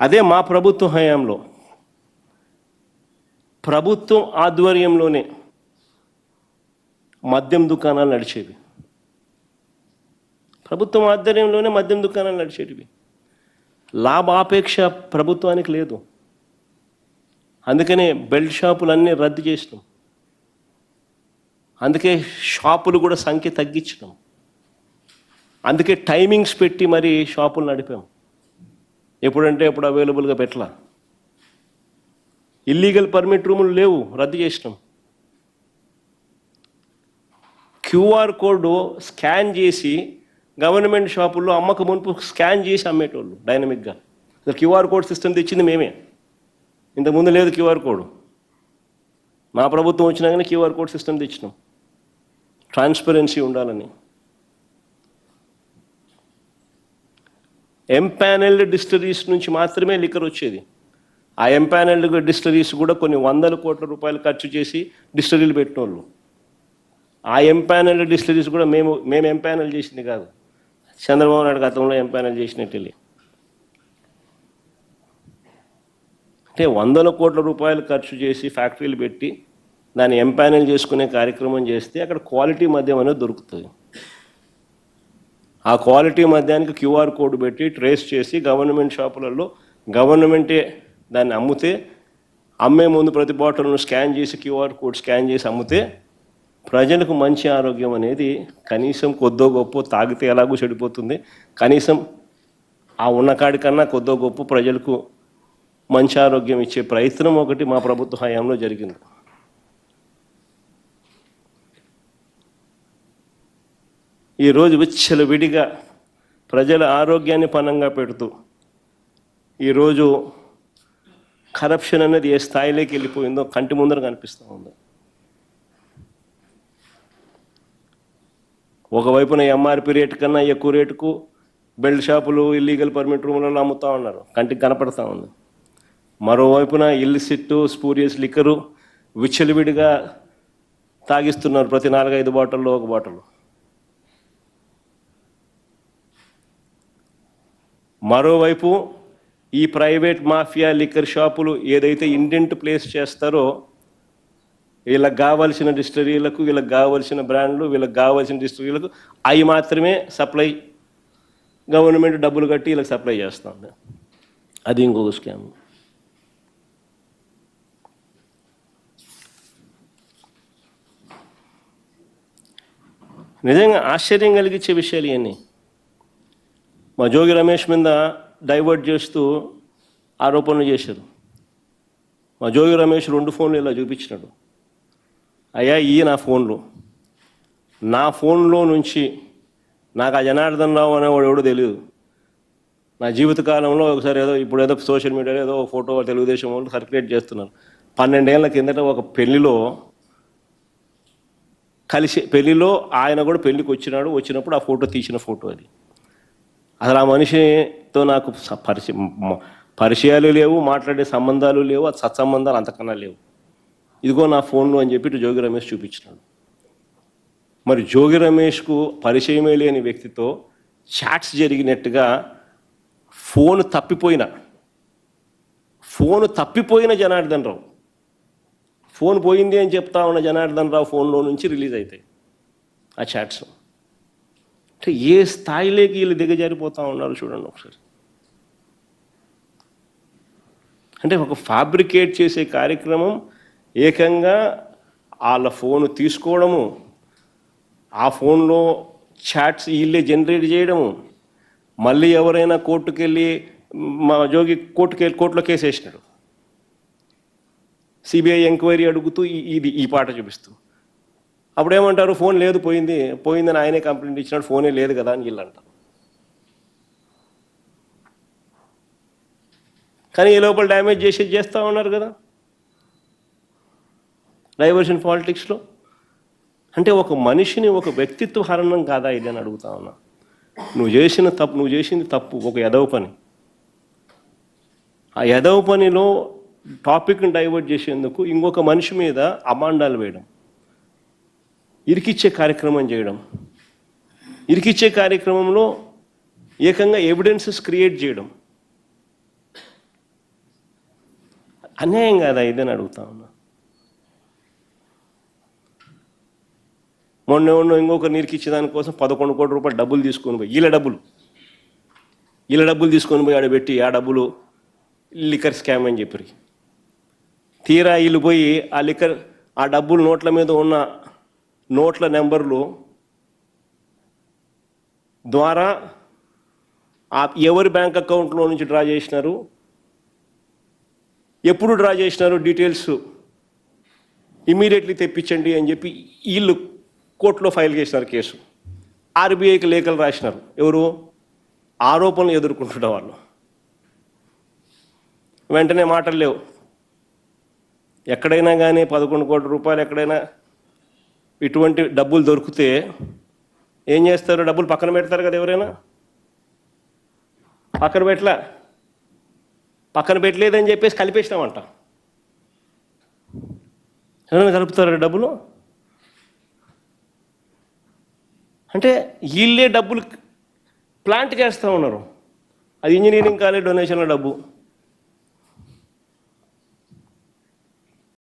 అదే మా ప్రభుత్వ హయాంలో. ప్రభుత్వం ఆధ్వర్యంలోనే మద్యం దుకాణాలు నడిచేవి. ప్రభుత్వం ఆధ్వర్యంలోనే మద్యం దుకాణాలు నడిచేటివి. లాభాపేక్ష ప్రభుత్వానికి లేదు. అందుకనే బెల్ట్ షాపులన్నీ రద్దు చేసినాం. అందుకే షాపులు కూడా సంఖ్య తగ్గించినాం. అందుకే టైమింగ్స్ పెట్టి మరి షాపులు నడిపాం. ఎప్పుడంటే ఎప్పుడు అవైలబుల్గా పెట్టలా. ఇల్లీగల్ పర్మిట్ రూములు లేవు రద్దు చేసినాం. క్యూఆర్ కోడ్ స్కాన్ చేసి గవర్నమెంట్ షాపుల్లో అమ్మక మునుపు స్కాన్ చేసి అమ్మేటోళ్ళు డైనమిక్గా అసలు క్యూఆర్ కోడ్ సిస్టమ్ తెచ్చింది మేమే. ఇంతకుముందు లేదు క్యూఆర్ కోడ్. మా ప్రభుత్వం వచ్చినాకనే క్యూఆర్ కోడ్ సిస్టమ్ తెచ్చినాం. ట్రాన్స్పరెన్సీ ఉండాలని. ఎంపానల్డ్ డిస్టరీస్ నుంచి మాత్రమే లిక్కర్ వచ్చేది. ఆ ఎంపానల్డ్ డిస్టరీస్ కూడా కొన్ని వందల కోట్ల రూపాయలు ఖర్చు చేసి డిస్టరీలు పెట్టినోళ్ళు. ఆ ఎంపానల్డ్ డిస్టరీస్ కూడా మేము మేము ఎంపానల్ చేసింది కాదు. చంద్రబాబు నాయుడు గతంలో ఎంపానల్ చేసినట్టు అంటే వందల కోట్ల రూపాయలు ఖర్చు చేసి ఫ్యాక్టరీలు పెట్టి దాన్ని ఎంపానల్ చేసుకునే కార్యక్రమం చేస్తే అక్కడ క్వాలిటీ మద్యం అనేది దొరుకుతుంది. ఆ క్వాలిటీ మద్యానికి క్యూఆర్ కోడ్ పెట్టి ట్రేస్ చేసి గవర్నమెంట్ షాపులలో గవర్నమెంటే దాన్ని అమ్మితే అమ్మే ముందు ప్రతి బాటిల్ను స్కాన్ చేసి క్యూఆర్ కోడ్ స్కాన్ చేసి అమ్మితే ప్రజలకు మంచి ఆరోగ్యం అనేది కనీసం కొద్దో గొప్ప తాగితే ఎలాగో చెడిపోతుంది. కనీసం ఆ ఉన్న కాడికన్నా కొద్దో గొప్ప ప్రజలకు మంచి ఆరోగ్యం ఇచ్చే ప్రయత్నం ఒకటి మా ప్రభుత్వ హయాంలో జరిగింది. ఈరోజు విచ్చలు విడిగా ప్రజల ఆరోగ్యాన్ని పనంగా పెడుతూ ఈరోజు కరప్షన్ అనేది ఏ స్థాయిలోకి వెళ్ళిపోయిందో కంటి ముందర కనిపిస్తూ ఉంది. ఒకవైపున ఎంఆర్పి రేటు కన్నా ఎక్కువ రేటుకు బెల్ట్ షాపులు ఇల్లీగల్ పర్మిట్ రూములలో అమ్ముతూ ఉన్నారు. కంటికి కనపడతా ఉంది. మరోవైపున ఇల్లు సిట్టు స్పూరియస్ లిక్కరు విచ్చలవిడిగా తాగిస్తున్నారు ప్రతి నాలుగైదు బాటిల్లో ఒక బాటిల్. మరోవైపు ఈ ప్రైవేట్ మాఫియా లిక్కర్ షాపులు ఏదైతే ఇండెంట్ ప్లేస్ చేస్తారో వీళ్ళకి కావాల్సిన డిస్టరీలకు వీళ్ళకి కావాల్సిన బ్రాండ్లు వీళ్ళకి కావాల్సిన డిస్టరీలకు అవి మాత్రమే సప్లై గవర్నమెంట్ డబ్బులు కట్టి వీళ్ళకి సప్లై చేస్తుంది. అది ఇంకొక స్కామ్. నిజంగా ఆశ్చర్యం కలిగించే విషయాలు ఇవన్నీ. మా జోగి రమేష్ మీద డైవర్ట్ చేస్తూ ఆరోపణలు చేశారు. మా జోగి రమేష్ రెండు ఫోన్లు ఇలా చూపించినాడు. అయ్యా ఈ నా ఫోన్లు. నా ఫోన్లో నుంచి నాకు ఆ జనార్దన్ రావు అనేవాడు ఎవడో తెలియదు నా జీవితకాలంలో ఒకసారి ఏదో ఇప్పుడు ఏదో సోషల్ మీడియాలో ఏదో ఒక ఫోటో తెలుగుదేశం వాళ్ళు సర్క్యులేట్ చేస్తున్నారు. పన్నెండేళ్ళ కిందట ఒక పెళ్ళిలో కలిసి పెళ్ళిలో ఆయన కూడా పెళ్ళికి వచ్చినాడు. వచ్చినప్పుడు ఆ ఫోటో తీసిన ఫోటో అది. అసలు ఆ మనిషితో నాకు పరిచ పరిచయాలు లేవు మాట్లాడే సంబంధాలు లేవు అది సత్సంబంధాలు అంతకన్నా లేవు. ఇదిగో నా ఫోన్లో అని చెప్పి జోగి రమేష్ చూపించినాడు. మరి జోగి రమేష్కు పరిచయమే లేని వ్యక్తితో చాట్స్ జరిగినట్టుగా ఫోన్ తప్పిపోయిన. ఫోన్ తప్పిపోయిన జనార్దన్ రావు. ఫోన్ పోయింది అని చెప్తా ఉన్న జనార్దన్ రావు ఫోన్లో నుంచి రిలీజ్ అవుతాయి ఆ చాట్స్. అంటే ఏ స్థాయిలోకి వీళ్ళు దిగజారిపోతూ ఉన్నారు చూడండి ఒకసారి. అంటే ఒక ఫ్యాబ్రికేట్ చేసే కార్యక్రమం ఏకంగా వాళ్ళ ఫోన్ తీసుకోవడము ఆ ఫోన్లో చాట్స్ వీళ్ళే జనరేట్ చేయడము మళ్ళీ ఎవరైనా కోర్టుకు వెళ్ళి మా జోగి కోర్టుకు వెళ్ళి కోర్టులో కేసు వేసినాడు సిబిఐ ఎంక్వైరీ అడుగుతూ ఇది ఈ పాట చూపిస్తూ. అప్పుడు ఏమంటారు ఫోన్ లేదు పోయింది. పోయిందని ఆయనే కంప్లైంట్ ఇచ్చినాడు ఫోనే లేదు కదా అని వీళ్ళు అంటారు. కానీ ఈ లోపల డ్యామేజ్ చేసి చేస్తూ ఉన్నారు కదా? డైవర్షన్ పాలిటిక్స్లో? అంటే ఒక మనిషిని ఒక వ్యక్తిత్వ హరణం కాదా ఇది అని అడుగుతా ఉన్నా. నువ్వు చేసిన తప్పు నువ్వు చేసింది తప్పు ఒక ఎదవ పని. ఆ ఎదవ పనిలో టాపిక్ని డైవర్ట్ చేసేందుకు ఇంకొక మనిషి మీద అమాండాలు వేయడం. ఇరికిచ్చే కార్యక్రమం చేయడం. ఇరికిచ్చే కార్యక్రమంలో ఏకంగా ఎవిడెన్సెస్ క్రియేట్ చేయడం. అన్యాయం కాదా ఇదని అడుగుతా ఉన్నా. మొన్న మొన్న ఇంకొక నీరుకిచ్చే దానికోసం పదకొండు కోట్ల రూపాయలు డబ్బులు తీసుకొని పోయి ఇళ్ళ డబ్బులు. వీళ్ళ డబ్బులు తీసుకొని పోయి ఆడబెట్టి ఆ డబ్బులు లిక్కర్ స్కామ్ అని చెప్పి తీరా వీళ్ళు పోయి ఆ లిక్కర్ ఆ డబ్బులు నోట్ల మీద ఉన్న నోట్ల నెంబర్లు ద్వారా ఆ ఎవరి బ్యాంక్ అకౌంట్లో నుంచి డ్రా చేసినారు? ఎప్పుడు డ్రా చేసినారు? డీటెయిల్స్ ఇమీడియట్లీ తెప్పించండి అని చెప్పి వీళ్ళు కోర్టులో ఫైల్ చేసినారు కేసు. ఆర్బీఐకి లేఖలు రాసినారు. ఎవరు? ఆరోపణలు ఎదుర్కొంటున్న వాళ్ళు. వెంటనే మాటలు లేవు. ఎక్కడైనా కానీ పదకొండు కోట్ల రూపాయలు ఎక్కడైనా ఇటువంటి డబ్బులు దొరికితే ఏం చేస్తారు? డబ్బులు పక్కన పెడతారు కదా ఎవరైనా? పక్కన పెట్టలే? పక్కన పెట్టలేదని చెప్పేసి కలిపేసినామంట. ఎవరైనా కలుపుతారా డబ్బులు? అంటే వీళ్ళే డబ్బులు ప్లాంట్ చేస్తూ ఉన్నారు. అది ఇంజనీరింగ్ కాలేజ్ డొనేషన్ల డబ్బు.